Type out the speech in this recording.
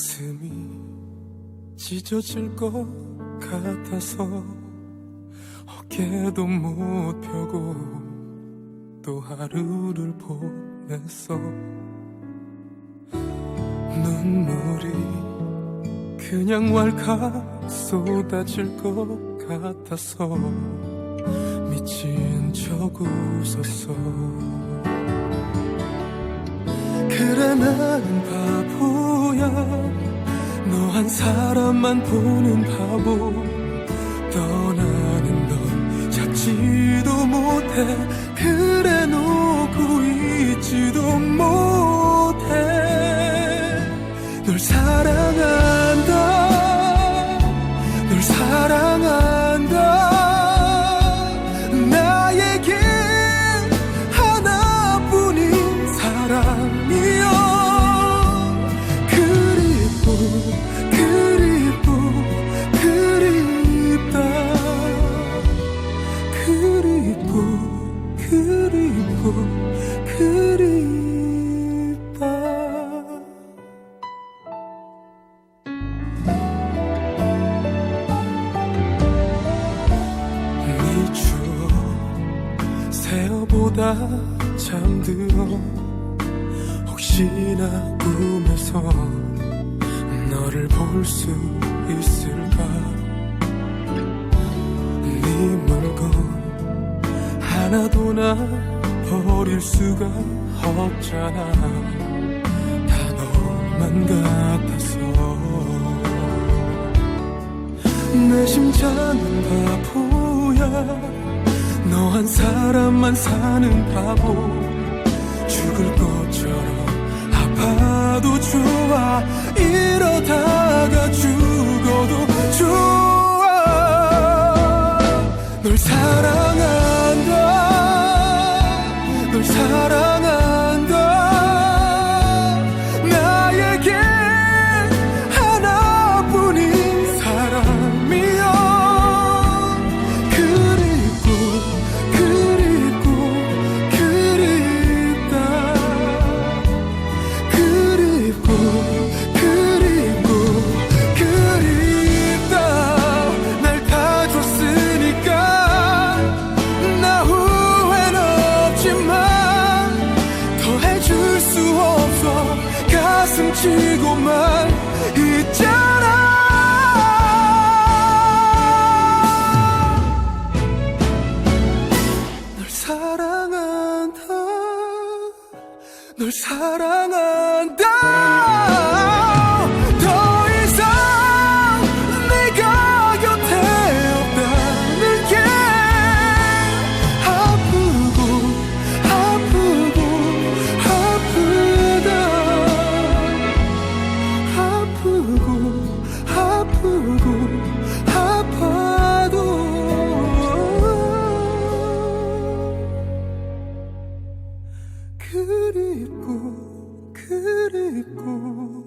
가슴이 찢어질 것 같아서 어깨도 못 펴고 또 하루를 보냈어. 눈물이 그냥 왈칵 쏟아질 것 같아서 미친 척 웃었어. 그래 나는 한 사람만 보는 바보. 떠나는 널 찾지도 못해. 그래 놓고 있지도 못해 그립고 그립고 그립다 네 추억 새어보다 잠들어 혹시나 꿈에서 너를 볼 수 있을까 하나도 나 버릴 수가 없잖아. 다 너만 같아서. 내 심장은 바보야. 너 한 사람만 사는 바보 가슴 치고만 있잖아. 널 사랑한다. 널 사랑한다 그립고 그립고